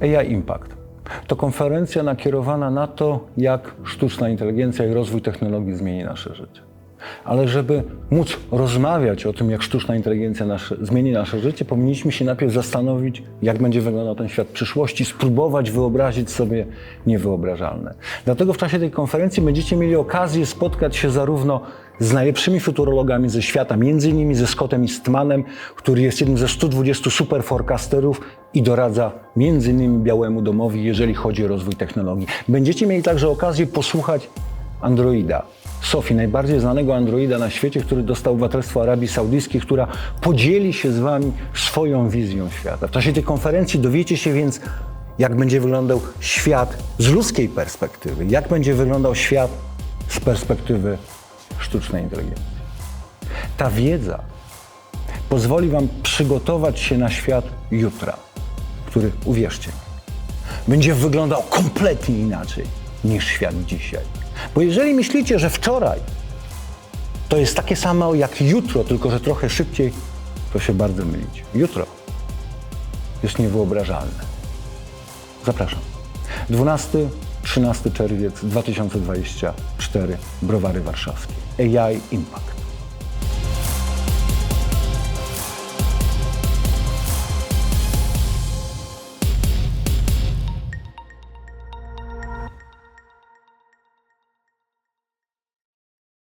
AI Impact. To konferencja nakierowana na to, jak sztuczna inteligencja i rozwój technologii zmieni nasze życie. Ale żeby móc rozmawiać o tym, jak sztuczna inteligencja nasze, zmieni nasze życie, powinniśmy się najpierw zastanowić, jak będzie wyglądał ten świat przyszłości, spróbować wyobrazić sobie niewyobrażalne. Dlatego w czasie tej konferencji będziecie mieli okazję spotkać się zarówno z najlepszymi futurologami ze świata, między innymi ze Scottem Eastmanem, który jest jednym ze 120 super forecasterów i doradza między innymi Białemu Domowi, jeżeli chodzi o rozwój technologii. Będziecie mieli także okazję posłuchać Androida. Sofii, najbardziej znanego Androida na świecie, który dostał obywatelstwo Arabii Saudyjskiej, która podzieli się z Wami swoją wizją świata. W czasie tej konferencji dowiecie się więc, jak będzie wyglądał świat z ludzkiej perspektywy, jak będzie wyglądał świat z perspektywy sztucznej inteligencji. Ta wiedza pozwoli Wam przygotować się na świat jutra, który, uwierzcie będzie wyglądał kompletnie inaczej niż świat dzisiaj. Bo jeżeli myślicie, że wczoraj to jest takie samo jak jutro, tylko że trochę szybciej, to się bardzo mylicie. Jutro jest niewyobrażalne. Zapraszam. 12-13 czerwiec 2024, Browary Warszawskie. AI Impact.